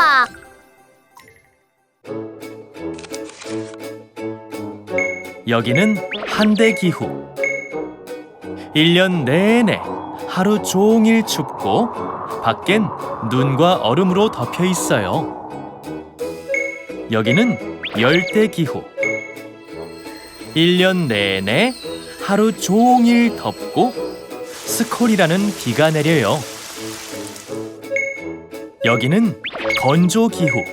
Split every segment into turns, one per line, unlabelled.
좋아.
여기는 한대 기후. 1년 내내 하루 종일 춥고 밖엔 눈과 얼음으로 덮여 있어요. 여기는 열대 기후. 1년 내내 하루 종일 덥고 스콜이라는 비가 내려요. 여기는 건조 기후.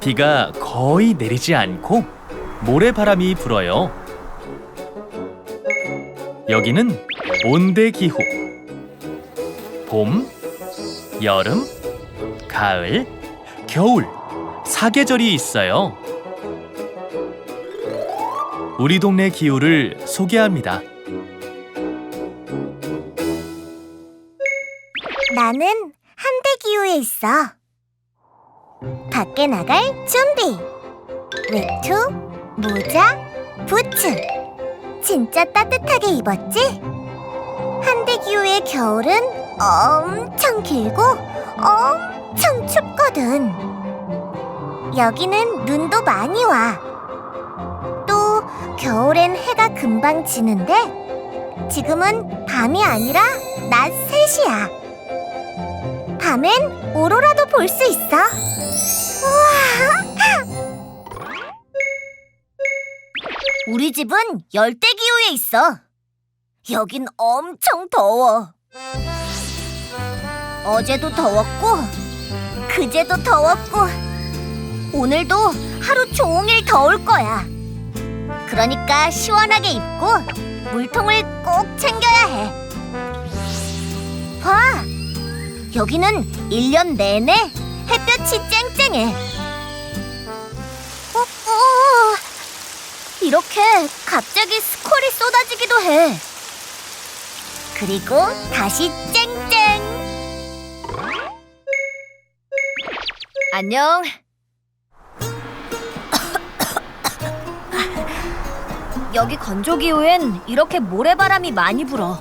비가 거의 내리지 않고 모래바람이 불어요. 여기는 온대 기후. 봄, 여름, 가을, 겨울 사계절이 있어요. 우리 동네 기후를 소개합니다.
나는 한대 기후에 있어. 밖에 나갈 준비. 외투, 모자, 부츠. 진짜 따뜻하게 입었지? 한대 기후의 겨울은 엄청 길고 엄청 춥거든. 여기는 눈도 많이 와. 또 겨울엔 해가 금방 지는데 지금은 밤이 아니라 낮 3시야. 밤엔 오로라도 볼 수 있어. 우와! 우리 집은 열대 기후에 있어. 여긴 엄청 더워. 어제도 더웠고, 그제도 더웠고, 오늘도 하루 종일 더울 거야. 그러니까 시원하게 입고 물통을 꼭 챙겨야 해. 봐! 여기는 일년 내내 햇볕이 쨍쨍해. 어, 어, 이렇게 갑자기 스콜이 쏟아지기도 해. 그리고 다시 쨍쨍. 안녕. 여기 건조기후엔 이렇게 모래바람이 많이 불어.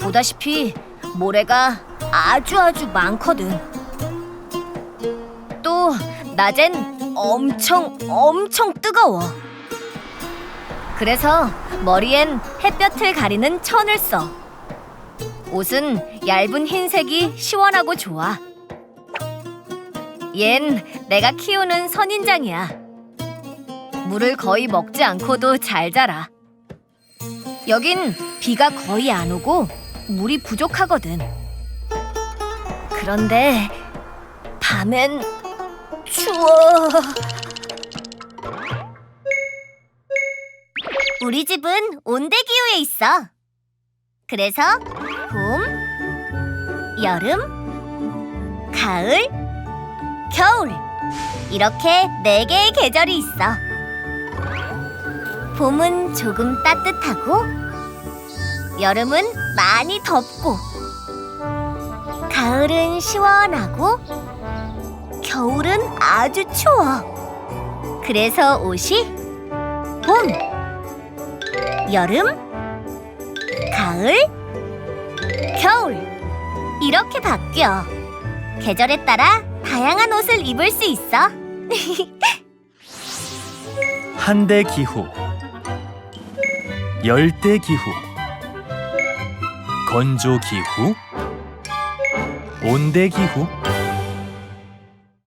보다시피 모래가 아주 아주 많거든. 또 낮엔 엄청 엄청 뜨거워. 그래서 머리엔 햇볕을 가리는 천을 써. 옷은 얇은 흰색이 시원하고 좋아. 얜 내가 키우는 선인장이야. 물을 거의 먹지 않고도 잘 자라. 여긴 비가 거의 안 오고 물이 부족하거든. 그런데 밤엔 추워. 우리 집은 온대 기후에 있어. 그래서 봄, 여름, 가을, 겨울 이렇게 네 개의 계절이 있어. 봄은 조금 따뜻하고 여름은 많이 덥고 가을은 시원하고 겨울은 아주 추워. 그래서 옷이 봄, 여름, 가을, 겨울 이렇게 바뀌어. 계절에 따라 다양한 옷을 입을 수 있어.
한대 기후, 열대 기후, 건조 기후, 온대 기후,